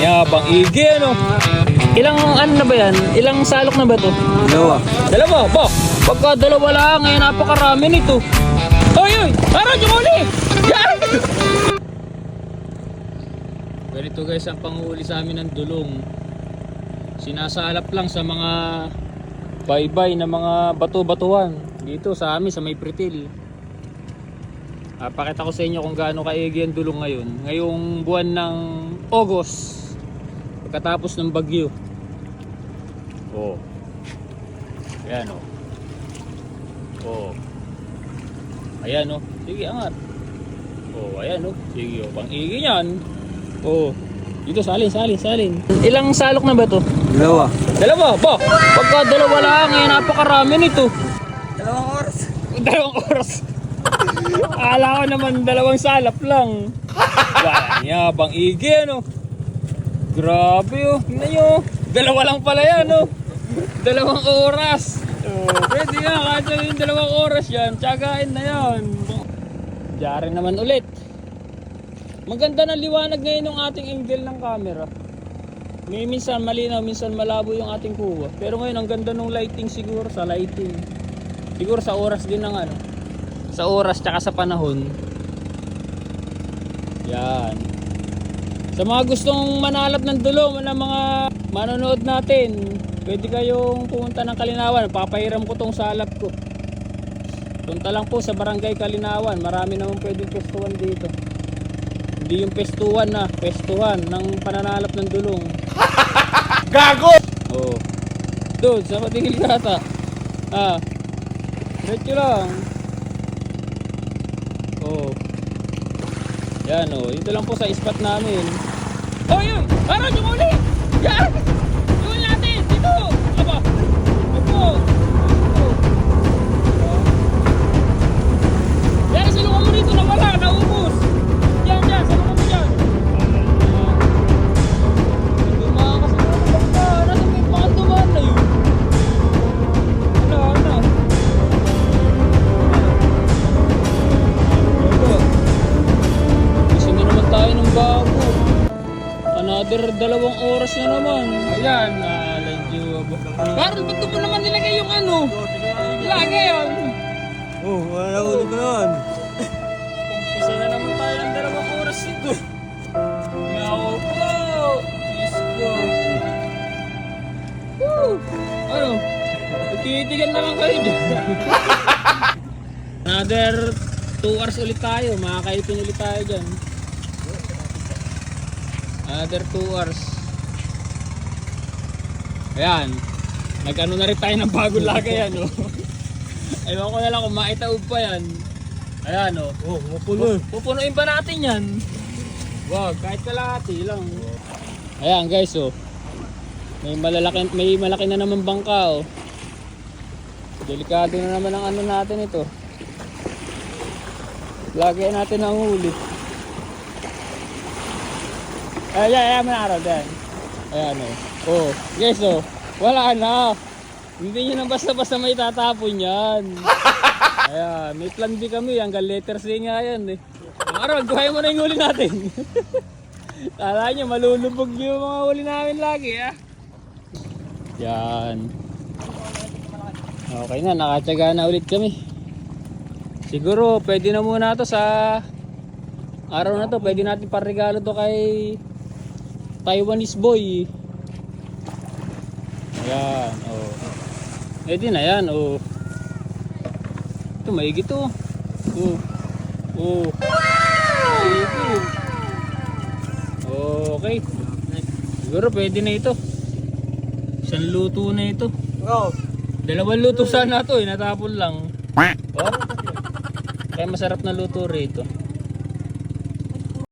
Yabang igi ano. Ilang ano na ba yan? Ilang salok na ba to? Dalawa. Dalawa, ba? Pagka dalawa lang, eh, napakarami nito. Oy, oy! Tara, jumuli! Yan! Ganito guys ang panghuli sa amin ng dulong. Sinasalap lang sa mga baybay na mga bato-batuhan. Dito sa amin, sa may pritil. Ah, pakita ko sa inyo kung gaano kaigi ang dulong ngayon. Ngayong buwan ng August. Pagkatapos ng bagyo. Oh. Ayan oh. Oh. Ayan oh. Sige, angat. Oh, ayan oh. Sige oh. Pang-igi niyan. Oh. Dito salin, salin, salin. Ilang salok na ba to? Dalawa. Dalawa ba? Pagka dalawa lang, eh, napakarami nito. Dalawang oras. Dalawang oras. Akala ko naman dalawang salap lang. Wala niya, bang igi ano. Grabe oh. Tingnan nyo. Dalawa lang pala yan oh. Dalawang oras. Oh, pwede nga, kahit sabihin dalawang oras yan. Tsagain na yan. Diyan naman ulit. Maganda na liwanag ngayon ng ating angle ng camera. May minsan malinaw, minsan malabo yung ating kuha. Pero ngayon ang ganda ng lighting siguro sa lighting. Siguro sa oras din ng ano. Sa oras tsaka sa panahon. Yan. Sa mga gustong manalap ng dulo ng mga manonood natin, pwede kayong pumunta ng Kalinawan. Papahiram ko tong salap ko. Punta lang po sa Barangay Kalinawan. Marami naman pwedeng pestuhan dito. Hindi yung pestuhan na, pestuhan ng pananalap ng dulong. Gago! Oh. Doon, sa patigil kata. Ah. Diretso lang. Oh. Yan oh. Ito lang po sa spot namin. Oh, yun! Para jumuli! Yan! Jumuli natin! Dito! Aba! Opo! Another dalawang oras na naman. Ayan, alan Diyobo. Carl, ba't mo naman nilagay yung ano? Lagay yun. Oh, wala ulit na naman. Umpisa na naman tayo ng dalawang oras ito. Ngaw po! Diyos ko. Woo! Ano? Titigan naman kayo dyan. Another 2 hours ulit tayo. Makakaipin ulit tayo dyan. Another 2 hours. Ayan. Nag-ano na rin tayo ng bagong lagay ano. Ewan ko na lang kung maitaob pa yan. Ayan o. Oh, mapulo. Pupunuin pa natin yan. Wag, kahit kalahati lang. Ayan guys oh. May malalaki may malaki na naman bangka oh. Delikado na naman ang ano natin ito. Lagyan natin ang huli. Ayan, ayan, may araw din. Ayan oh. Oh, guys oh. Wala na. Hindi nyo na basta-basta may tatapon yan. Ayan, may plan B kami. Hanggang letter C nga yan eh. Araw, buhay mo na yung huli natin. Kala nyo, malulubog yung mga huli namin lagi ah. Yan. Okay na, nakatsaga na ulit kami. Siguro, pwede na muna to sa araw na to. Pwede natin parregalo to kay Taiwanese boy. Ayan, oh. Pwede na yan, oh. Ito, maigi to. Oh. Oh. Maigi. Okay. Siguro pwede na ito. Isang luto na ito. Oh, Dalawang luto sana to eh, natapon lang. Oh. Kaya masarap na luto rito.